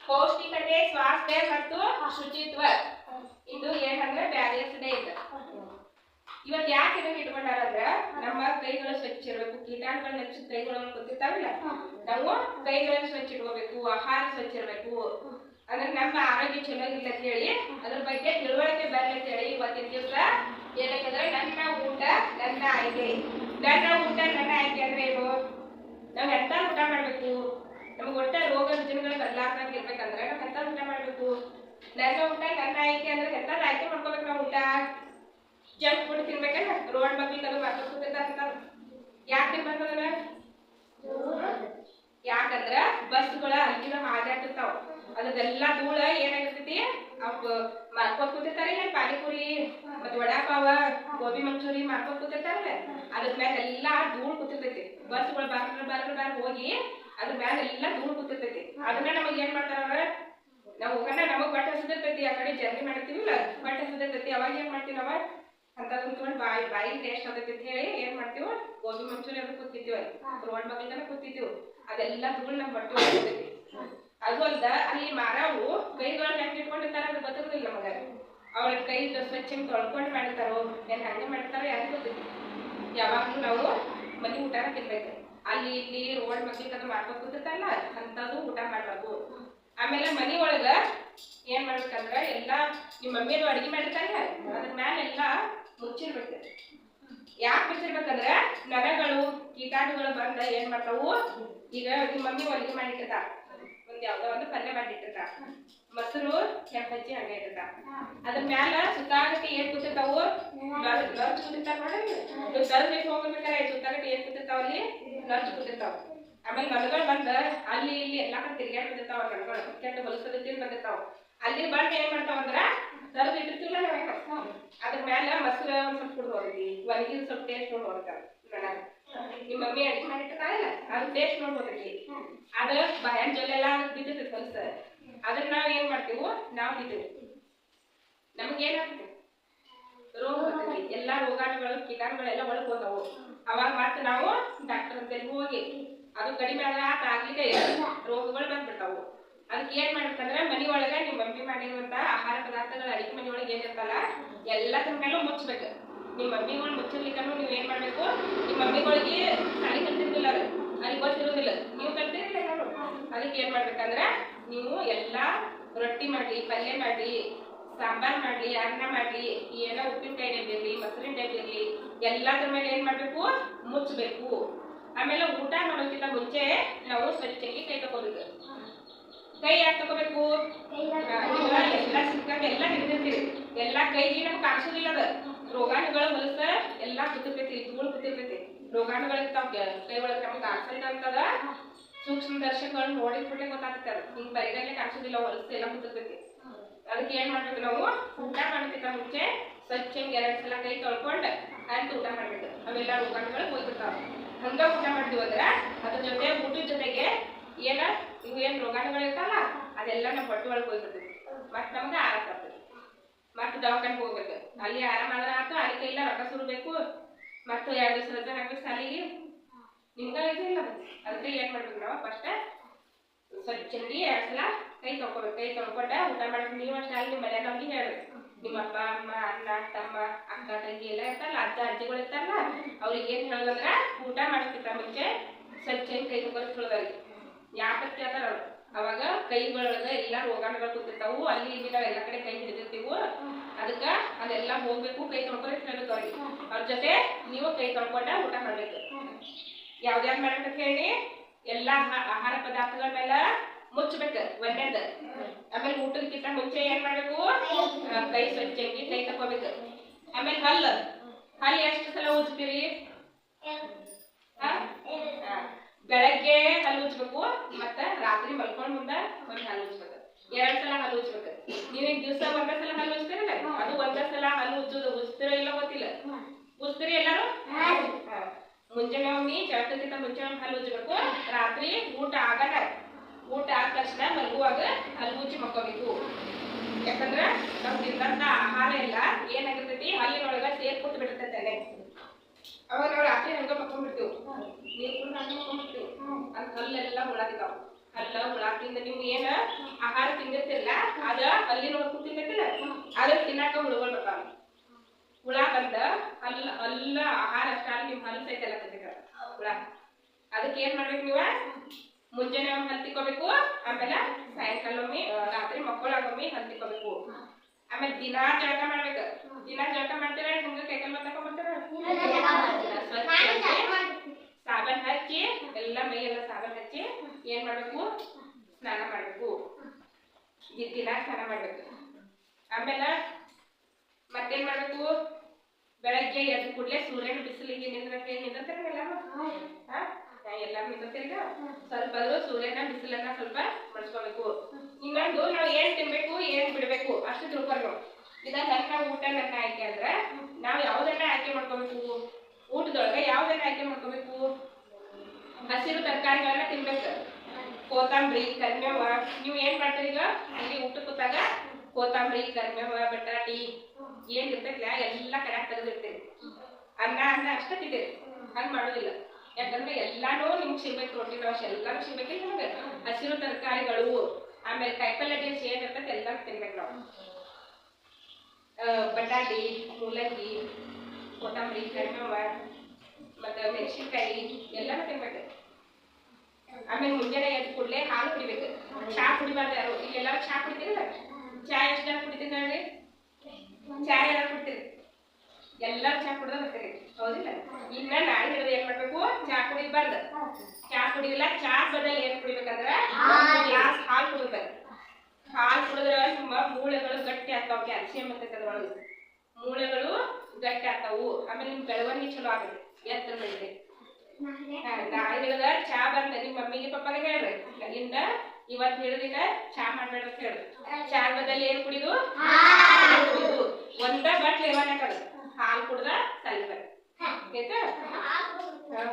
ಪೌಷ್ಟಿಕತೆ ಸ್ವಾಸ್ಥ್ಯ ಮತ್ತು ಶುಚಿತ್ವ. ಇದು ಏನಂದ್ರೆ ಬ್ಯಾಲೆನ್ಸ್ ಡೇ ಇದು. ಇವತ್ತು ಯಾಕೆ ಇದನ್ನ ಇಟ್ಕೊಂಡಾರ ಅಂದ್ರ ನಮ್ಮ ಕೈಗಳು ಸ್ವಚ್ಛ ಇರಬೇಕು. ಕೀಟಾಣುಗಳು ನೆಚ್ಚ ಕೈಗಳನ್ನು ಗೊತ್ತಿರ್ತಾವಿಲ್ಲ? ನಾವು ಕೈಗಳನ್ನು ಸ್ವಚ್ಛ ಇಟ್ಕೋಬೇಕು ಆಹಾರ ಸ್ವಚ್ಛ ಇರಬೇಕು. ಅಂದ್ರೆ ನಮ್ಮ ಆರೋಗ್ಯ ಚಲೋ ಇಲ್ಲ ಅಂತ ಹೇಳಿ ಅದ್ರ ಬಗ್ಗೆ ತಿಳುವಳಿಕೆ ಬರಲಿ ಅಂತ ಹೇಳಿ ಇವತ್ತಿನ ದಿವಸ ಏನಕ್ಕಂದ್ರೆ ನನ್ನ ಊಟ ನನ್ನ ಆಯ್ಕೆ. ನನ್ನ ಊಟ ನನ್ನ ಆಯ್ಕೆ ಅಂದ್ರೆ ಏನು? ನಾವ್ ಎಂತ ಊಟ ಮಾಡ್ಬೇಕು? ನಮ್ಗೆ ಒಟ್ಟ ರೋಗ ರುಜಿನಗಳು ಬದಲಾಗ್ದಂಗೆ ಇರ್ಬೇಕಂದ್ರೆ ನಾವ್ ಎಂತ ಊಟ ಮಾಡ್ಬೇಕು. ನನ್ನ ಊಟ ನನ್ನ ಆಯ್ಕೆ ಅಂದ್ರೆ ಎಂತ ಆಯ್ಕೆ ಮಾಡ್ಕೋಬೇಕು ನಾವು ಊಟ. ಜಂಕ್ ಫುಡ್ ತಿನ್ಬೇಕಂದ್ರೆ ರೋಡ್ ಮಕ್ಳಿಗೆ ಅದು ಮಾತಾಡ್ಕೊತಿರ್ತಾರ ಯಾಕೆ ತಿನ್ಬೇಕಂದ್ರೆ ಯಾಕಂದ್ರೆ ಬಸ್ಗಳ ಅಲ್ಲಿನ ಹಾದಾಡ್ತಿರ್ತಾವ ಅದೆಲ್ಲ ಧೂಳ ಏನಾಗಿರ್ತೈತಿ? ಅವ್ ಮಾರ್ಕೊಂಡ್ ಏನ್ ಪಾನಿಪುರಿ ಮತ್ ವಡಾಪಾವ, ಗೋಬಿ ಮಂಚೂರಿ ಮಾರ್ಕೊಂಡ್ ಕೂತಿರ್ತಾರಲ್ಲ. ಅದ್ರ ಎಲ್ಲಾ ಧೂಳ್ ಕೂತಿರ್ತೈತಿ. ಬಸ್ಗಳು ಬಾರ್ ಬಾರ್ ಬಾರ್ ಹೋಗಿ ಅದ್ರ ಮ್ಯಾಲ ಎಲ್ಲಾ ಧೂಳು ಕೂತಿರ್ತೈತಿ. ಅದನ್ನ ನಮಗ್ ಏನ್ ಮಾಡ್ತಾರ ನಾವ್ ಹೋಗಣ ನಮಗ್ ಬಟ್ಟೆ ಹಸಿದಿರ್ತೈತಿ ಆ ಕಡೆ ಜರ್ನಿ ಮಾಡಿರ್ತೀವಿಲ್ಲ ಬಟ್ಟೆ ಹಸಿದಿರ್ತೈತಿ ಅವಾಗ ಏನ್ ಮಾಡ್ತೀವಿ ನಾವ? ಅಂತ ಕುಂತ್ಕೊಂಡು ಬಾಯಿ ಬಾಯಿ ಟೇಸ್ಟ್ ಆಗತ್ತೆ ಅಂತ ಹೇಳಿ ಏನ್ ಮಾಡ್ತೀವಿ? ಗೋಬಿ ಮಂಚೂರಿ ಅದು ಕೂತಿದ್ದೀವಿ ರೋಡ್ ಮಗಲ್ದನ ಕೂತಿದ್ದೀವಿ ಅದೆಲ್ಲ ಧೂಳ್ ನಮ್ ಬಟ್ಟೆ ಹೋಗ್ತೈತಿ ಅದು ಅಲ್ದ ಅಲ್ಲಿ ಮಾರಾವು ಕೈಗಳನ್ನ ಹೆಂಗ್ ಇಟ್ಕೊಂಡಿರ್ತಾರ ಅದು ಗೊತ್ತಿರೋದಿಲ್ಲ ನಮಗ. ಅವ್ರ ಕೈ ಸ್ವಚ್ಛ ತೊಳ್ಕೊಂಡು ಮಾಡ್ತಾರೋ ಏನ್ ಹಂಗೆ ಮಾಡ್ತಾರೋ ಯಾರಿಗೂ ಗೊತ್ತಿಲ್ಲ. ಯಾವಾಗ್ಲೂ ನಾವು ಮನಿ ಊಟನ ತಿನ್ಬೇಕು. ಅಲ್ಲಿ ಇಲ್ಲಿ ರೋಡ್ ಅದು ಮಾಡ್ಕೊಂಡು ಕೂತಿರ್ತಾರಲ್ಲ ಅಂತದು ಊಟ ಮಾಡ್ಬಾರ್ದು ಆಮೇಲೆ ಮನಿ ಒಳಗ ಏನ್ ಮಾಡ್ಬೇಕಂದ್ರ ಎಲ್ಲ ನಿಮ್ಮ ಮಮ್ಮಿಯರು ಅಡಿಗೆ ಮಾಡಿರ್ತಾರಲ್ಲ, ಅದ್ರ ಮ್ಯಾಲೆ ಎಲ್ಲಾ ಮುಚ್ಚಿರ್ಬೇಕು. ಯಾಕೆ ಮುಚ್ಚಿರ್ಬೇಕಂದ್ರ ನರಗಳು, ಕೀಟಾಣುಗಳು ಬಂದ ಏನ್ ಮಾಡ್ತಾವು? ಈಗ ನಿಮ್ಮ ಮಮ್ಮಿ ಅಡಿಗೆ ಮಾಡಿಟ್ಟದ ಒಂದ್ ಯಾವ್ದೋ ಒಂದು ಪಲ್ಯ ಮಾಡಿಟ್ಟದ ಮೊಸರು ಕೆಂಪಜ್ಜಿ ಹಂಗೆ ಇಟ್ಟದ ಅದ್ರ ಮ್ಯಾಲ ಸುತ್ತಾಗಕ್ಕೆ ಏನ್ ಕೂತಿರ್ತಾವು? ನರ್ಸ್ ಕೂತಿರ್ತಾರ ನೋಡಿ ತರಬೇಕು ಹೋಗ್ಬೇಕಾರೆ ಸುತ್ತಾಗಕ್ಕೆ ಏನ್ ಕೂತಿರ್ತಾವ ಅಲ್ಲಿ ನರ್ಸ್ ಕೂತಿರ್ತಾವ ಆಮೇಲೆ ನರಗಳು ಬಂದ ಅಲ್ಲಿ ಇಲ್ಲಿ ಎಲ್ಲಾ ಕಡೆ ತಿರ್ಗಾಡ್ ಬಂದಿರ್ತಾವ ಕೆಟ್ಟ ಹೊಲಸದ ಬಂದಿರ್ತಾವ ಅಲ್ಲಿ ಬಂದು ಏನ್ ಮಾಡ್ತಾವ ಅಂದ್ರ ತರದ್ ಇಟ್ಟಿರ್ತಿಲ್ಲ ಅದ್ರ ಮ್ಯಾಲ ಮೊಸರು ಸ್ವಲ್ಪ ಕುಡ್ದು ಹೋಗ್ತೀವಿ ಒಣಗಿದ ಸ್ವಲ್ಪ ಟೇಸ್ಟ್ ನೋಡಿ ನಿಮ್ಮ ಮಮ್ಮಿ ಅಡಿಗೆ ಮಾಡಿರ್ತಾರಲ್ಲ ಟೇಸ್ಟ್ ನೋಡಿ ಹೋಗ್ತೈತಿ ಅದ ಬಾಯನ್ ಜೊಲ್ಲೆಲ್ಲ ಬಿದ್ದಿರ್ತೈತಿ ಹೊಲಸ ಅದನ್ನ ನಾವ್ ಏನ್ ಮಾಡ್ತೀವಿ ನಾವ್ ಬಿದ್ದೀವಿ ನಮ್ಗೆ ಏನಾಗ್ತದೆ ರೋಗ ಎಲ್ಲಾ ರೋಗಾಣುಗಳು, ಕೀಟಾಣುಗಳೆಲ್ಲ ಒಳಗ್ ಅವಾಗ ಮತ್ತೆ ನಾವು ಡಾಕ್ಟರ್ ಅಂತ ಹೋಗಿ, ಅದು ಕಡಿಮೆ ಆತ ಆಗ್ಲಿಕ್ಕೆ ರೋಗಗಳು ಬಂದ್ಬಿಡ್ತಾವು. ಅದಕ್ಕೆ ಏನ್ ಮಾಡ್ಬೇಕಂದ್ರೆ ಮನಿ ಒಳಗ ನಿಮ್ ಮಮ್ಮಿ ಮಾಡಿರುವಂತ ಆಹಾರ ಪದಾರ್ಥಗಳ ಅಡಿಗೆ ಮನಿಯೊಳಗ ಏನಿರ್ತಲ್ಲ ಎಲ್ಲದ್ರ ಮೇಲೂ ಮುಚ್ಚಬೇಕು ನಿಮ್ ಮಮ್ಮಿಗಳು ಮುಚ್ಚಲಿಕ್ಕನು ನೀವ್ ಏನ್ ಮಾಡ್ಬೇಕು ನಿಮ್ ಮಮ್ಮಿಗಳಿಗೆ ಸಾಲಿ ಅದು. ಅಲ್ಲಿ ಗೊತ್ತಿರೋದಿಲ್ಲ. ನೀವು ಕಲ್ತಿರಲಿಲ್ಲ ಅದಕ್ಕೆ ಏನ್ ಮಾಡ್ಬೇಕಂದ್ರ, ನೀವು ಎಲ್ಲಾ ರೊಟ್ಟಿ ಮಾಡಿ, ಪಲ್ಯ ಮಾಡ್ಲಿ ಸಾಂಬಾರ್ ಮಾಡ್ಲಿ, ಅನ್ನ ಮಾಡ್ಲಿ, ಏನೋ ಉಪ್ಪಿನಕಾಯಿ ಡಬ್ಬಿ ಇರ್ಲಿ, ಮೊಸರಿನ ಡಬ್ಬಿ ಇರ್ಲಿ, ಎಲ್ಲಾದ್ರ ಮೇಲೆ ಏನ್ ಮಾಡ್ಬೇಕು? ಮುಚ್ಚಬೇಕು ಆಮೇಲೆ ಊಟ ಮಾಡೋಕ್ಕಿಂತ ಮುಂಚೆ ನಾವು ಸ್ವಚ್ಛಕ್ಕೆ ಕೈ ತಗೋಬೇಕು ಕೈ ಯಾಕೆ ತಗೋಬೇಕು ಎಲ್ಲ ಸಿಕ್ಕಂಗ ಎಲ್ಲ ಹಿಡಿದಿರ್ತೀವಿ. ಎಲ್ಲಾ ಕೈಗೆ ನಮ್ಗೆ ಕಾಣಿಸೋದಿಲ್ಲ ಅದ. ರೋಗಾಣುಗಳು ಹೊಲಸ ಎಲ್ಲಾ ಕುತಿರ್ತೈತಿ ಧೂಳು ಕುತಿರ್ತೈತಿ ರೋಗಾಣುಗಳಿಗೆ ಇರ್ತಾವ ಕೈ ಒಳಗೆ ನಮ್ಗೆ ಕಾಣಿಸಲಿಲ್ಲ ಅಂತದ. ಸೂಕ್ಷ್ಮ ದರ್ಶಕಗಳು ನೋಡಿದ ಕೂಡಲೇ ಗೊತ್ತಾಗುತ್ತೆ ಅದು. ಹಿಂಗ್ ಬರಿಗಲ್ಲೇ ಕಾಣಿಸೋದಿಲ್ಲ ಹೊಲಸ ಎಲ್ಲ ಕೂತಿರ್ತೈತಿ ಅದಕ್ಕೆ ಏನ್ ಮಾಡ್ಬೇಕು ನಾವು? ಊಟ ಮಾಡೋದಕ್ಕಿಂತ ಮುಂಚೆ ಸ್ವಚ್ಛ ಎರಡ್ ಸಲ ಕೈ ತೊಳ್ಕೊಂಡು ಅಂತ ಊಟ ಮಾಡ್ಬೇಕು. ಅವೆಲ್ಲ ರೋಗಾಣುಗಳು ಹೋಗ್ಬಿಡ್ತಾವ. ಹಂಗ ಊಟ ಮಾಡ್ತೀವಿ ಅಂದ್ರೆ ಅದ್ರ ಜೊತೆ ಊಟದ ಜೊತೆಗೆ ಏನ? ಇವು ಏನ್ ರೋಗಾಣುಗಳು ಇರ್ತಾವಲ್ಲ ಅದೆಲ್ಲ ನಮ್ಮ ಹೊಟ್ಟೆ ಒಳಗೆ ಹೋಗ್ಬಿಡ್ತೀವಿ ಮತ್ ನಮ್ಗೆ ಆರಾಮ ಆಗ್ತದೆ. ಮತ್ತೆ ದವಾಖಾನೆಗೆ ಹೋಗ್ಬೇಕು. ಅಲ್ಲಿ ಆರಾಮ ಆದ್ರೆ ಅಲ್ಲಿ ಕೈಲ ರೊಕ್ಕ ಸುರ್ಬೇಕು. ಮತ್ತು ಎರಡು ದಿವಸ ರಜೆ ಹಾಕ್ಬೇಕು ಸಾಲಿಗೆ ನಿಮ್ಗ ಇದಿಲ್ಲ ಅದಕ್ಕೆ ಏನ್ ಮಾಡ್ಬೇಕು ನಾವು? ಫಸ್ಟ್ ಸ್ವಚ್ಛಂಗಿ ಎರಡ್ ಸಲ ಕೈ ತೊಳ್ಕೊಬೇಕು ಕೈ ತೊಳ್ಕೊಂಡ, ಊಟ ಮಾಡ್ಬೇಕು ನೀವು ಅಷ್ಟೇ ಅಲ್ಲಿ ನಿಮ್ಮ ಮನೆಯವ್ರಿಗೆ ಹೇಳ್ರಿ ನಿಮ್ಮ ಅಪ್ಪ, ಅಮ್ಮ, ಅಣ್ಣ, ತಮ್ಮ, ಅಕ್ಕ, ತಂಗಿ ಎಲ್ಲ ಇರ್ತಾರಲ್ಲ, ಅಜ್ಜ, ಅಜ್ಜಿಗಳು ಇರ್ತಾರಲ್ಲ, ಅವ್ರಿಗೆ ಏನ್ ಹೇಳೋದಂದ್ರ ಊಟ ಮಾಡೋಕ್ಕಿಂತ ಮುಂಚೆ ಸ್ವಚ್ಛ ಕೈ ತೊಗೊಂಡು ಹೇಳೋದ್ರಿ ಯಾಕ ಕೇಳ್ತಾರ ಅವ್ರು. ಅವಾಗ ಕೈಗಳೊಳಗ ಎಲ್ಲಾ ರೋಗಾಣುಗಳು ಕೂತಿರ್ತಾವು, ಅಲ್ಲಿ ಇಲ್ಲಿ ನಾವ್ ಎಲ್ಲಾ ಕಡೆ ಕೈ ಹಿಡಿದಿರ್ತೀವು, ಅದಕ್ಕ ಅದೆಲ್ಲ ಹೋಗ್ಬೇಕು, ಕೈ ತೊಳ್ಕೊಂಡು ಹೇಳ್ಬೇಕು ಅವ್ರಿಗೆ. ಅವ್ರ ಜೊತೆ ನೀವು ಕೈ ತೊಳ್ಕೊಂಡ ಊಟ ಮಾಡ್ಬೇಕು. ಯಾವ್ದ್ಯಾವ್ದು ಮಾಡ್ಬೇಕಂತ ಹೇಳಿ, ಎಲ್ಲಾ ಆಹಾ- ಆಹಾರ ಪದಾರ್ಥಗಳ ಮೇಲೆ ಮುಚ್ಚಬೇಕು ಒಂದೇದ್ ಆಮೇಲೆ ಊಟಕ್ಕಿಂತ ಮುಂಚೆ ಏನ್ ಮಾಡ್ಬೇಕು? ಕೈ ಸ್ವಚ್ಛಂಗಿ ಕೈ ತಕೋಬೇಕ ಆಮೇಲೆ ಹಲ್ಲ. ಹಲ್ಲು ಎಷ್ಟು ಸಲ ಉಜ್ತೀರಿ? ಬೆಳಗ್ಗೆ ಹಲ್ಲು ಉಜ್ಬೇಕು ಮತ್ತ ರಾತ್ರಿ ಮಲ್ಕೊಂಡ್ ಮುಂದ ಒಂದ್ ಹಲ್ಲು ಉಜ್ಬೇಕು. ಎರಡ್ ಸಲ ಹಲ್ಲು ಉಜ್ಬೇಕು. ನೀವೇ ದಿವಸ ಒಂದೇ ಸಲ ಹಲ್ಲು ಉಜ್ತೀರಲ್ಲ? ಅದು ಒಂದೇ ಸಲ ಹಲ್ಲು ಉಜ್ಜೋದು ಉಜ್ತಿರೋ ಇಲ್ಲ ಗೊತ್ತಿಲ್ಲ. ಉಜ್ತೀರಿ ಎಲ್ಲಾರು. ಮುಂಜಾನೆ ಒಮ್ಮೆ ಜಳಕಕ್ಕಿಂತ ಮುಂಚೆ ಹಲ್ಲು ಉಜ್ಬೇಕು. ರಾತ್ರಿ ಊಟ ಆಗಲ್ಲ. ಊಟ ಆದ ತಕ್ಷಣ ಮಲಗುವಾಗ ಹಲ್ಲು ಮುಚ್ಚಿ ಮಕ್ಕೋಬೇಕು. ಯಾಕಂದ್ರ ನಾವು ತಿಂದಂತ ಆಹಾರ ಎಲ್ಲ ಏನಾಗಿರ್ತೈತಿ? ಹಲ್ಲಿನೊಳಗ ಸೇರ್ಕೊಟ್ಟು ಬಿಡ್ತೈತೆ ಅವಾಗ ನಾವು ರಾತ್ರಿ ಹಂಗ ಮಕ್ಕೊಂಡ್ಬಿಡ್ತೀವಿ. ನೀರ್ ಕುಡ್ದು ಹಂಗ ಮಕ್ಕೊಂಡ್ಬಿಡ್ತೀವಿ. ಅಂತ ಹಲ್ಲೆಲ್ಲ ಮುಳಾದಿದ್ದಾವ ಅಲ್ಲ ಹುಳ ತಿಂದ ನೀವು ಏನ ಆಹಾರ ತಿಂದಿರ್ತಿಲ್ಲ ಅದ ಹಲ್ಲಿನೊಳಗ ಹೊತ್ತು ಅದ ತಿನ್ನಾಕ ಹುಳುಗಳು ಬರ್ತಾವ. ಹುಳ ಬಂದ ಅಲ್ಲ ಅಲ್ಲ ಆಹಾರ ಅಷ್ಟಾಗಿ ನಿಮ್ ಹಲ್ಲು ತಿಂದಿರ ಹುಳ ಅದಕ್ಕೆ ಏನ್ ಮಾಡ್ಬೇಕು ನೀವ? ಮುಂಜಾನೆ ಒಮ್ಮೆ ಹಂತಿಕೋಬೇಕು ಆಮೇಲೆ ಸಾಯಂಕಾಲ ಒಮ್ಮೆ ರಾತ್ರಿ ಮಕ್ಕಳಾಗೊಮ್ಮೆ ಹಂತಿಕೋಬೇಕು. ಆಮೇಲೆ ದಿನಾ ಜಳಕ ಮಾಡ್ಬೇಕು. ದಿನಾ ಜಳಕ ಮಾಡ್ತೀರ ಹಿಂಗ ಕೈಕಲ್ ತಕೊಂಡ್ಬರ್ತಾರ ಸಾಬನ್ ಹಚ್ಚಿ ಎಲ್ಲ ಮೈ ಎಲ್ಲ ಸಾಬನ್ ಹಚ್ಚಿ ಏನ್ ಮಾಡ್ಬೇಕು? ಸ್ನಾನ ಮಾಡ್ಬೇಕು. ದಿನ ಸ್ನಾನ ಮಾಡ್ಬೇಕು. ಆಮೇಲೆ ಮತ್ತೇನ್ ಮಾಡ್ಬೇಕು? ಬೆಳಗ್ಗೆ ಎದ್ದು ಕೂಡಲೇ ಸೂರ್ಯನ ಬಿಸಿಲಿಗೆ ನಿಂದ್ರಕ್ಕೆ ನಿಂದಿರ್ತಾರಲ್ಲ ಎಲ್ಲಾರು ನಿಂದಿರ್ತೀರಿಗ ಸ್ವಲ್ಪ ಸೂರ್ಯನ ಬಿಸಿಲನ್ನ ಸ್ವಲ್ಪ ಮಡ್ಸ್ಕೊಬೇಕು. ಇನ್ನೊಂದು ನಾವು ಏನ್ ತಿನ್ಬೇಕು, ಏನ್ ಬಿಡ್ಬೇಕು, ಅಷ್ಟು ತಿಳ್ಕೊಂಡು ನಾವು. ಇದ ನನ್ನ ಊಟ, ನನ್ನ ಆಯ್ಕೆ ಅಂದ್ರೆ ನಾವು ಯಾವ್ದನ್ನ ಆಯ್ಕೆ ಮಾಡ್ಕೋಬೇಕು? ಊಟದೊಳಗೆ ಯಾವ್ದನ್ನ ಆಯ್ಕೆ ಮಾಡ್ಕೋಬೇಕು? ಹಸಿರು ತರಕಾರಿಗಳನ್ನ ತಿನ್ಬೇಕು. ಕೋತಂಬರಿ ಕರಿಮೆವ ನೀವು ಏನ್ ಮಾಡ್ತೀರಿ ಈಗ? ಇಲ್ಲಿ ಊಟ ಕೂತಾಗ ಕೋತಂಬರಿ ಕರಿಮೇವ ಬಟಾಟಿ ಏನ್ ಇರ್ತೈತಿಲ್ಲ ಎಲ್ಲ ಕರೆಕ್ಟ್ ತೆಗೆದಿರ್ತೀರಿ ಅನ್ನ ಅನ್ನ ಅಷ್ಟೇ ತಿಂತೀರಿ. ಹಂಗ್ ಮಾಡೋದಿಲ್ಲ. ಯಾಕಂದ್ರೆ ಎಲ್ಲಾನು ನಿಮ್ಗೆ ಸಿಗ್ಬೇಕು ಪ್ರೋಟೀನ್ ದೋಸೆ ಎಲ್ಲಾನು ಸಿಗ್ಬೇಕಿಲ್ಲ ನಮಗೆ ಹಸಿರು ತರಕಾರಿಗಳು, ಆಮೇಲೆ ಕಾಯಿಪಲ್ಯ ದಿವಸ ಏನ್ ಎಲ್ಲ ತಿನ್ಬೇಕು ನಾವು. ಬಟಾಟಿ ಮೂಲಂಗಿ, ಕೊತ್ತಂಬರಿ ಕರಿಮೇವ ಮತ್ತು ಮೆಣಸಿನ್ಕಾಯಿ, ಎಲ್ಲಾನು ತಿನ್ಬೇಕು. ಆಮೇಲೆ ಮುಂಜಾನೆ ಎದ್ದು ಕೂಡಲೇ ಹಾಲು ಕುಡಿಬೇಕು. ಚಾ ಕುಡಿಬಾರ್ದು ಯಾರು? ಇಲ್ಲೆಲ್ಲಾರು ಚಾ ಕುಡಿತೀರಲ್ಲ? ಚಾ ಎಷ್ಟು ಜನ ಕುಡಿತೀರಿ ಚಾ ಎಲ್ಲ ಕುಡಿತೀರಿ? ಎಲ್ಲರೂ ಚಾ ಕುಡ್ದ ಬರ್ತೀರಿ ಹೌದಿಲ್ಲ? ಇನ್ನ ನಾಳೆ ಹಿಡಿದು ಏನ್ ಮಾಡ್ಬೇಕು? ಚಾ ಕುಡಿಬಾರ್ದು ಚಾ ಕುಡಿದಿಲ್ಲ ಚಾ ಬದಲ್ ಏನ್ ಕುಡಿಬೇಕಂದ್ರ? ಗ್ಲಾಸ್ ಹಾಲು ಕುಡಿಬೇಕು. ಹಾಲು ಕುಡಿದ್ರ ತುಂಬಾ ಮೂಳೆಗಳು ಗಟ್ಟಿ ಆಗ್ತಾವ ಕ್ಯಾಲ್ಸಿಯಂ ಅಂತ ಅದ್ರೊಳಗೆ ಮೂಳೆಗಳು ಗಟ್ಟಿ ಆಗ್ತಾವು. ಆಮೇಲೆ ನಿಮ್ ಬೆಳವಣಿಗೆ ಚಲೋ ಆಗುತ್ತೆ. ಎತ್ತರ ಬೆಳಿಗ್ಗೆ ನಾಳೆ. ಹಿಡಿದ ಚಾ ಬಂದ ನಿಮ್ಮ ಮಮ್ಮಿಗೆ ಪಪ್ಪಾಗೆ ಹೇಳ್ರಿ. ಅಲ್ಲಿಂದ ಇವತ್ ಹಿಡಿದಿನ ಚಾ ಮಾಡ್ಬೇಡ ಅಂತ ಹೇಳ್ರಿ. ಚಾ ಬದಲ್ ಏನ್ ಕುಡಿದು? ಕುಡಿದು. ಒಂದ ಬಟ್ಲೆ ಇವಾನಕದ ಹಾಲು ಕುಡ್ದ ಸಲಿಬೇಕು ಆಯ್ತಾ?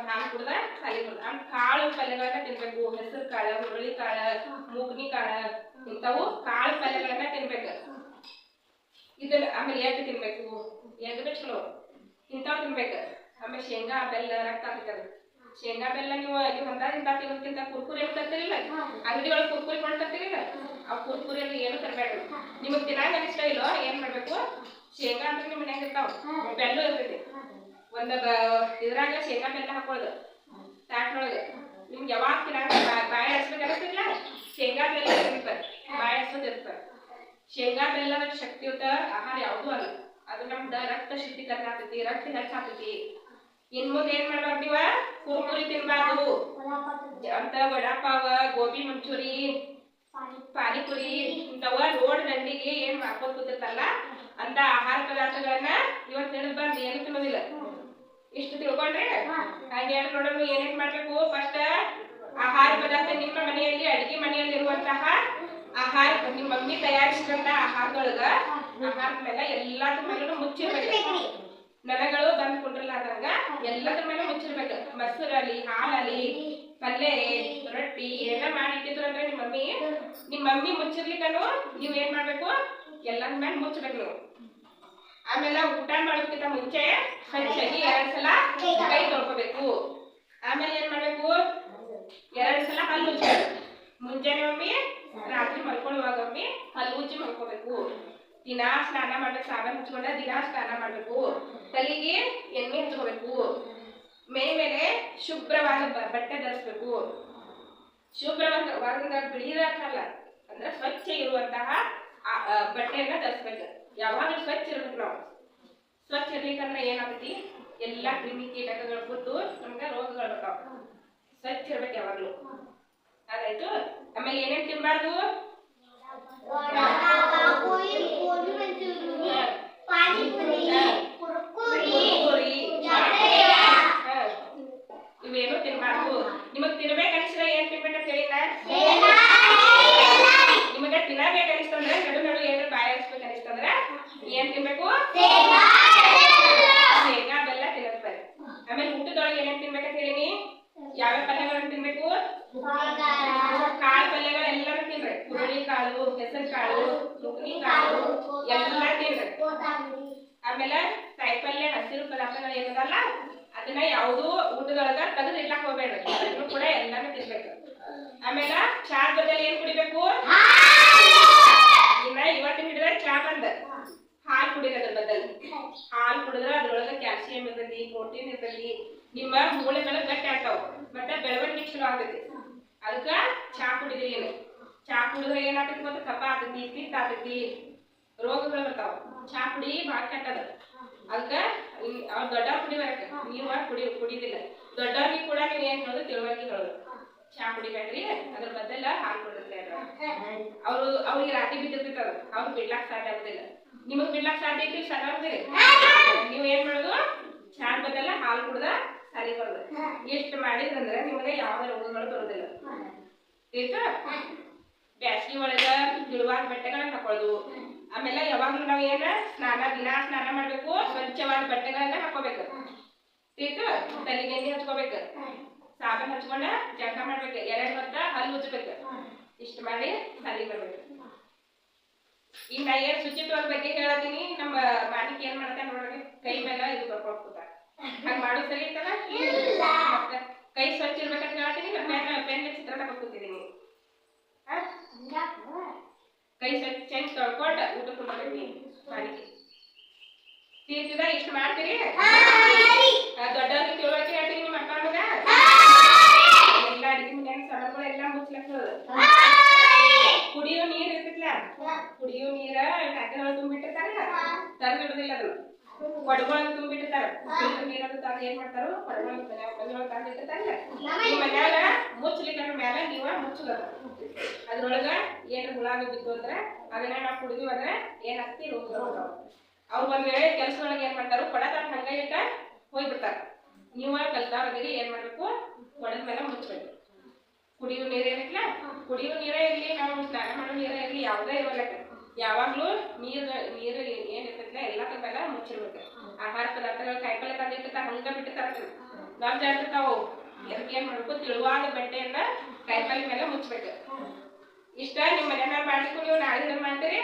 ಹಾಲು ಕುಡ್ದ ಸಲಿಬೇಕು ಆಮೇಲೆ ಕಾಳು ಪಲ್ಯಗಳನ್ನ ತಿನ್ಬೇಕು. ಹೆಸರು ಕಾಳು ಹುರುಳಿ ಕಾಳು ಮೂಗ್ನಿ ಕಾಳು ಇಂಥವು ಕಾಳು ಪಲ್ಯಗಳನ್ನ ತಿನ್ಬೇಕು. ಇದನ್ನ ಆಮೇಲೆ ಎಗ್ ತಿನ್ಬೇಕು. ಎಗ್ ಚಲೋ. ಇಂಥವು ತಿನ್ಬೇಕು. ಆಮೇಲೆ ಶೇಂಗಾ ಬೆಲ್ಲ ರಕ್ತ ಆಗ್ತದೆ ಶೇಂಗಾ ಬೆಲ್ಲ ನೀವು ನೀವು ಹೊಂದಾದಿಂದ ತಿನ್ನೋದ್ಕಿಂತ ಕುರ್ಕುರಿ ಏನು ತರ್ತಿರಿಲ್ಲ? ಅಂಗಡಿ ಒಳಗೆ ಕುರ್ಕುರಿ ಕೊಂಡು ತರ್ತಿರಿಲ್ಲ? ಆ ಕುರ್ಕುರಿ ಅಲ್ಲಿ ಏನು ತರಬೇಡ್ರಿ ನಿಮಗೆ ತಿನ್ನಾಗ ಇಷ್ಟ ಇಲ್ಲೋ ಏನ್ ಮಾಡ್ಬೇಕು? ಶೇಂಗಾ ಅಂದ್ರೆ ನಿಮ್ಮ ಮನ್ಯಾಗ ಇರ್ತಾವ. ಬೆಲ್ಲ ಇರ್ತೈತಿ. ಒಂದ ಬ- ಇದ್ರಾಗ ಶೇಂಗಾ ಬೆಲ್ಲ ಹಾಕೊಳ್ಳೋದು. ತಾಟ್ನೊಳಗೆ. ನಿಮ್ಗೆ ಯಾವಾಗ ತಿನ್ನಾಗ ಬಾ- ಬಾಯಿ ಹಚ್ಬೇಕು ಅನಿಸ್ತಿಲ್ಲ ಶೇಂಗಾ ಬೆಲ್ಲ ಇರ್ತಾರೆ ಬಾಯಿ ಇರ್ತಾರೆ ಶೇಂಗಾ ಬೆಲ್ಲದ ಶಕ್ತಿಯುತ ಆಹಾರ ಯಾವುದೂ ಅಲ್ಲ. ಅದು ನಮ್ದು ರಕ್ತ ಶುದ್ಧೀಕರಣ ಆಗ್ತೈತಿ ರಕ್ತ ಹೆಚ್ಚಾಗ್ತೈತಿ ಇನ್ ಮುಂದೆ ಏನ್ ಮಾಡ್ಬಾರ್ದು ನೀವ? ಕುರ್ಕುರಿ ತಿನ್ಬಾರ್ದು. ಅಂತ ವಡಾಪಾವ, ಗೋಬಿ ಮಂಚೂರಿ, ಪಾನಿಪುರಿ ಇಂಥವ ರೋಡ್ ದಂಡಿಗೆ ಏನ್ ಮಾಡ್ಕೊಂಡ್ ಕೂತಿರ್ತಲ್ಲ ಅಂತ ಆಹಾರ ಪದಾರ್ಥಗಳನ್ನ ಇವತ್ತು ತಿನ್ನಬಾರ್ದು ಏನು ತಿನ್ನೋದಿಲ್ಲ. ಇಷ್ಟು ತಿಳ್ಕೊಂಡ್ರೆ ಹಾಗೆ ನೋಡೋಣ ಏನೇನ್ ಮಾಡ್ಬೇಕು? ಫಸ್ಟ್ ಆಹಾರ ಪದಾರ್ಥ ನಿಮ್ಮ ಮನೆಯಲ್ಲಿ, ಅಡಿಗೆ ಮನೆಯಲ್ಲಿ ಇರುವಂತಹ ಆಹಾರ, ನಿಮ್ಮ ಮಮ್ಮಿ ತಯಾರಿಸಿದಂತ ಆಹಾರದೊಳಗ ಆಹಾರದ ಮೇಲೆ ಎಲ್ಲಾದ್ರ ಮೇಲೂ ಮುಚ್ಚಿರ್ಬೇಕು. ನನಗಳು ಬಂದು ಕುಂಡ್ರಲಾರ್ದಂಗ ಎಲ್ಲದ್ರ ಮೇಲೆ ಮುಚ್ಚಿರ್ಬೇಕು. ಮೊಸರಲ್ಲಿ, ಹಾಲಲ್ಲಿ ಪಲ್ಯ ರೊಟ್ಟಿ, ಎಲ್ಲ ಮಾಡಿ ಇಟ್ಟಿದ್ರು ಅಂದ್ರೆ ನಿಮ್ಮ ಮಮ್ಮಿ? ನಿಮ್ಮ ಮಮ್ಮಿ ಮುಚ್ಚಿರ್ಲಿಕ್ಕನು ನೀವ್ ಏನ್ ಮಾಡ್ಬೇಕು? ಎಲ್ಲರ ಮೇಲೆ ಮುಚ್ಚಬೇಕು ನೀವು. ಆಮೇಲೆ ಊಟ ಮಾಡೋದಕ್ಕಿಂತ ಮುಂಚೆ ಸ್ವಚ್ಛಾಗಿ ಎರಡ್ ಸಲ ಕೈ ತೊಳ್ಕೊಬೇಕು. ಆಮೇಲೆ ಏನ್ ಮಾಡ್ಬೇಕು? ಎರಡ್ ಸಲ ಹಲ್ಲು ಉಜ್ಜಬೇಕು. ಮುಂಜಾನೆ ಮಮ್ಮಿ ರಾತ್ರಿ ಮಲ್ಕೊಳ್ಳುವಾಗ ಮಮ್ಮಿ ಹಲ್ಲು ಉಜ್ಜಿ ಮಲ್ಕೋಬೇಕು. ದಿನಾ ಸ್ನಾನ ಮಾಡ್ಬೇಕು ಸ್ನಾನ ಹಚ್ಕೊಂಡ ದಿನಾ ಸ್ನಾನ ಮಾಡ್ಬೇಕು. ತಲೆಗೆ ಎಣ್ಣೆ ಹಚ್ಕೋಬೇಕು. ಮೈ ಮೇಲೆ ಶುಭ್ರವಾದ ಬಟ್ಟೆ ಧರಿಸ್ಬೇಕು. ಶುಭ್ರವಾದ ಬಿಳಿದಾಕಲ್ಲ ಅಂದ್ರೆ ಸ್ವಚ್ಛ ಇರುವಂತಹ ಬಟ್ಟೆಯನ್ನ ಧರಿಸ್ಬೇಕು. ಯಾವಾಗಲೂ ಸ್ವಚ್ಛ ಇರ್ಬೇಕು ನಾವು. ಸ್ವಚ್ಛ ಇರ್ಬೇಕಂದ್ರೆ ಏನಾಗ್ತೈತಿ? ಎಲ್ಲಾ ಕ್ರಿಮಿ ಕೀಟಕಗಳು ಕೂತು ನಮ್ಗೆ ರೋಗಗಳು ಬರ್ತಾವ. ಸ್ವಚ್ಛ ಇರ್ಬೇಕು ಯಾವಾಗ್ಲೂ. ಅದಾಯ್ತು ಆಮೇಲೆ ಏನೇನು ತಿನ್ಬಾರ್ದು ಕುರ್ಕುರಿ, ಹಾ. ಇವೇನು ತಿನ್ಬಾರ್ದು. ನಿಮಗ್ ಏನ್ ತಿನ್ಬೇಕಂತ ಹೇಳಿಲ್ಲ? ನಿಮಗ ನಡು ನಡು ಬಾಯ ಏನ್ ತಿನ್ಬೇಕು ಶೇಂಗಾ ಬೆಲ್ಲ ತಿನ್ನಸ್ತಾರೆ ಆಮೇಲೆ ಊಟದೊಳಗೆ ಏನೇನ್ ತಿನ್ಬೇಕಂತ ಹೇಳಿನಿ ಯಾವ್ಯಾವ ಪಲ್ಯಗಳನ್ನ ತಿನ್ಬೇಕು ಕಾಳು ಪಲ್ಯಗಳು ಎಲ್ಲಾನು ತಿನ್ರಿ ಹುರುಳಿ ಕಾಳು ಹೆಸರು ಕಾಳು ಮುಗ್ನಿ ಕಾಳು ಎಲ್ಲ ತಿನ್ರಿ ಆಮೇಲೆ ಕಾಯಿಪಲ್ಯ ಹಸಿರು ಪದಾರ್ಥಗಳು ಏನದಲ್ಲ ಅದನ್ನ ಯಾವುದೂ ಊಟದೊಳಗ ತೆಗೆದು ಇಡ್ಲಾಕ್ ಹೋಗ್ಬೇಡ ಕೂಡ ಎಲ್ಲಾನು ತಿನ್ಬೇಕು. ಆಮೇಲೆ ಚಾ ಬದಲು ಏನ್ ಕುಡಿಬೇಕು? ಇನ್ನ ಇವತ್ತಿನ ಹಿಡಿದ್ರೆ ಚಾ ಬಂದ. ಹಾಲು ಕುಡಿಯೋದ್ರ ಬದಲ. ಹಾಲು ಕುಡಿದ್ರೆ ಅದ್ರೊಳಗ ಕ್ಯಾಲ್ಸಿಯಂ ಇರ್ತೈತಿ, ಪ್ರೋಟೀನ್ ಇರ್ತೈತಿ. ನಿಮ್ಮ ಮೂಳೆಗಳು ಗಟ್ಟಿ ಆಗ್ತಾವ. ಮತ್ತೆ ಬೆಳವಣಿಗೆ ಚಲೋ ಆಗ್ತೈತಿ. ಅದಕ್ಕ ಚಾ ಕುಡಿದ್ರಿ ಏನು? ಚಾ ಕುಡಿದ್ರೆ ಏನಾಗ್ತೈತಿ ಮತ್ತೆ ಕಫ ಆಗ್ತೈತಿ, ಪಿತ್ತ ಆಗ್ತೈತಿ. ರೋಗಗಳು ಬರ್ತಾವ. ಚಾ ಕುಡಿ ಭಾಳ ಕೆಟ್ಟದ. ಅದಕ್ಕ ಕುಡಿಬೇಕು ನೀವು ಕುಡಿ, ಕುಡಿದಿಲ್ಲ. ದೊಡ್ಡವ್ರಿಗೆ ಕೂಡ ನೀವು ಏನ್ ಹೇಳೋದು? ತಿಳುವಳಿಕೆ ಹೇಳೋದು. ಚಾ ಕುಡಿಬೇಡ್ರಿ, ಅದ್ರ ಬದಲ ಹಾಲು ಕುಡಿದ್ರೆ ಅವ್ರು, ಅವ್ರಿಗೆ ರಾತ್ರಿ ಬಿದ್ದಿರ್ತೈತದ ಅವ್ರು ಬಿಡ್ಲಾಕ್ ಸಾಧ್ಯ ಆಗುದಿಲ್ಲ. ನಿಮಗ್ ಬಿಡ್ಲಾಕ್ ಸಾಧ್ಯ ಐತಿ ಆಗುದಿಲ್ಲ. ನೀವು ಏನ್ ಮಾಡೋದು ಚಾ ಬದಲ ಹಾಲು ಕುಡ್ದ ಸರಿ ಬರೋದು. ಎಷ್ಟು ಮಾಡಿದ್ರಂದ್ರೆ ನಿಮಗೆ ಯಾವ ರೋಗಗಳು ಬರೋದಿಲ್ಲ. ಬ್ಯಾಸಗಿ ಒಳಗ ಗಿಳುವಾದ ಬೆಟ್ಟಗಳನ್ನ ಹಾಕೊಳ್ಳೋದು ಆಮೇಲೆ ಯಾವಾಗ್ಲೂ ನಾವು ಏನ ಸ್ನಾನ, ದಿನಾ ಸ್ನಾನ ಮಾಡ್ಬೇಕು, ಸ್ವಚ್ಛವಾದ ಬಟ್ಟೆಗಳನ್ನ ಹಾಕೋಬೇಕು. ಆಯ್ತು ತಲೆಗೆ ಎಣ್ಣೆ ಹಚ್ಕೋಬೇಕು. ಸಾಬನ್ ಹಚ್ಕೊಂಡ ಜಳಕ ಮಾಡ್ಬೇಕು. ಎರಡ್ ಹೊತ್ತ ಹಲ್ಲು ಉಜ್ಬೇಕು. ಇಷ್ಟ ಮಾಡಿ ಹಲ್ಲಿ ಬರ್ಬೇಕು. ಈಗ ನಾ ಏನ್ ಶುಚಿತ್ವದ ಬಗ್ಗೆ ಹೇಳತ್ತೀನಿ ನಮ್ಮ ಮಾಲಿಕ್ ಏನ್ ಮಾಡ್ತಾನೆ ನೋಡ್ರಿ. ಕೈ ಮೇಲೆ ಇದು ಬರ್ಕೊಳ್ ಕೂತಾರ ಹಂಗ ಮಾಡೋ ಸರಿ ಕೈ ಸ್ವಚ್ಛ ಇರ್ಬೇಕಂತ ಹೇಳ್ತೀನಿ ನಮ್ಮ ಪೆನ್ ಚಿತ್ರ ತಗೊಂಡ್ ಕೂತಿದೀನಿ ಆ? ಕೈ ಸ್ವಚ್ಛ ತೊಳ್ಕೊಂಡ ಊಟ ಕೊಡ್ಬೇಕು ಮಾಲಿಕೆ ತೀರ್ತಿದ ಇಷ್ಟ ಮಾಡ್ತೀರಿ ಆ, ದೊಡ್ಡವ್ರಿಗೆ ತಿಳುವಳಿಕೆ ಹೇಳ್ತೀನಿ ನಿಮ್ಮ ಅಪ್ಪ ಅಮ್ಮಗ ಎಲ್ಲ ಅಡಿಗೆ ಮನ್ಯಾಗ ಸಡಗಳು ಎಲ್ಲ ಮುಚ್ಲಕ್ಕ ಕುಡಿಯೋ ನೀರ್ ಇರ್ತಿತ್ಲ ಕುಡಿಯೋ ನೀರ ಟ್ಯಾಕರ್ ತುಂಬಿಟ್ಟಿರ್ತಾರ ತರದ್ ಇಡುದಿಲ್ಲ ಅದನ್ನ ಕೊಡಗೊಳಗ್ ತುಂಬಿಟ್ಟಿರ್ತಾರ ನೀರದು ತಂದ್ ಏನ್ ಮಾಡ್ತಾರೋ ಕೊಡಗೊಳಗ್ ಮನೆಯೊಳಗ್ ತಂದ್ ಇಟ್ಟಿರ್ತಾರಲ್ಲ. ಈ ಮನ್ಯಾಗ ಮುಚ್ಚಲಿಕ್ಕೆ ಮ್ಯಾಲ ನೀವ ಮುಚ್ಚದ ಅದ್ರೊಳಗ ಏನ್ ಹುಳ ಬಿದ್ದು ಅಂದ್ರ ಅದನ್ನ ನಾವ್ ಕುಡಿದ್ವಿ ಅಂದ್ರೆ ಏನಾಗ್ತಿ ರೋಗ ಅವ್ರು ಒಂದ್ ವೇಳೆ ಕೆಲ್ಸದೊಳಗ ಏನ್ ಮಾಡ್ತಾರೋ ಕೊಡ ತಗೊಂಡ್ ಹಂಗ ಇಟ್ಟ ಹೋಗ್ಬಿಡ್ತಾರ. ನೀವ ಕಲ್ತಾವ್ರದಿರಿ ಏನ್ ಮಾಡ್ಬೇಕು? ಕೊಡದ ಮೇಲೆ ಮುಚ್ಚಬೇಕು. ಕುಡಿಯೋ ನೀರೇ ಇರಲಿಲ್ಲ ಕುಡಿಯೋ ನೀರೇ ಇರ್ಲಿ ನಾವು ಸ್ನಾನ ಮಾಡೋ ನೀರೇ ಇರ್ಲಿ ಯಾವುದೇ ಇರಲ್ಲ ಯಾವಾಗ್ಲೂ ನೀರು ನೀರು ಏನ್ ಎಲ್ಲ ಮೇಲೆ ಮುಚ್ಚಿರ್ಬೇಕು. ಆಹಾರ ಪದಾರ್ಥಗಳು ಕಾಯಿಪಲ್ಲೆ ತಂದಿರ್ತಾರ ಹಂಗ ಬಿಟ್ಟಿರ್ತಾರ ನಾವ್ ಜಾಸ್ತಿರ್ತಾವ ಎದಕ್ಕೆ ಏನ್ ಮಾಡ್ಬೇಕು ತಿಳುವಾದ ಬಟ್ಟೆಯನ್ನ ಕಾಯಿಪಲ್ಲೆ ಮೇಲೆ ಮುಚ್ಚಬೇಕು ಇಷ್ಟ ನಿಮ್ಮ ಮನೆಯಾಗ ಮಾಡ್ಲಿಕ್ಕೂ ನೀವು ನಾಳೆ ಮಾಡ್ತೀರಿ?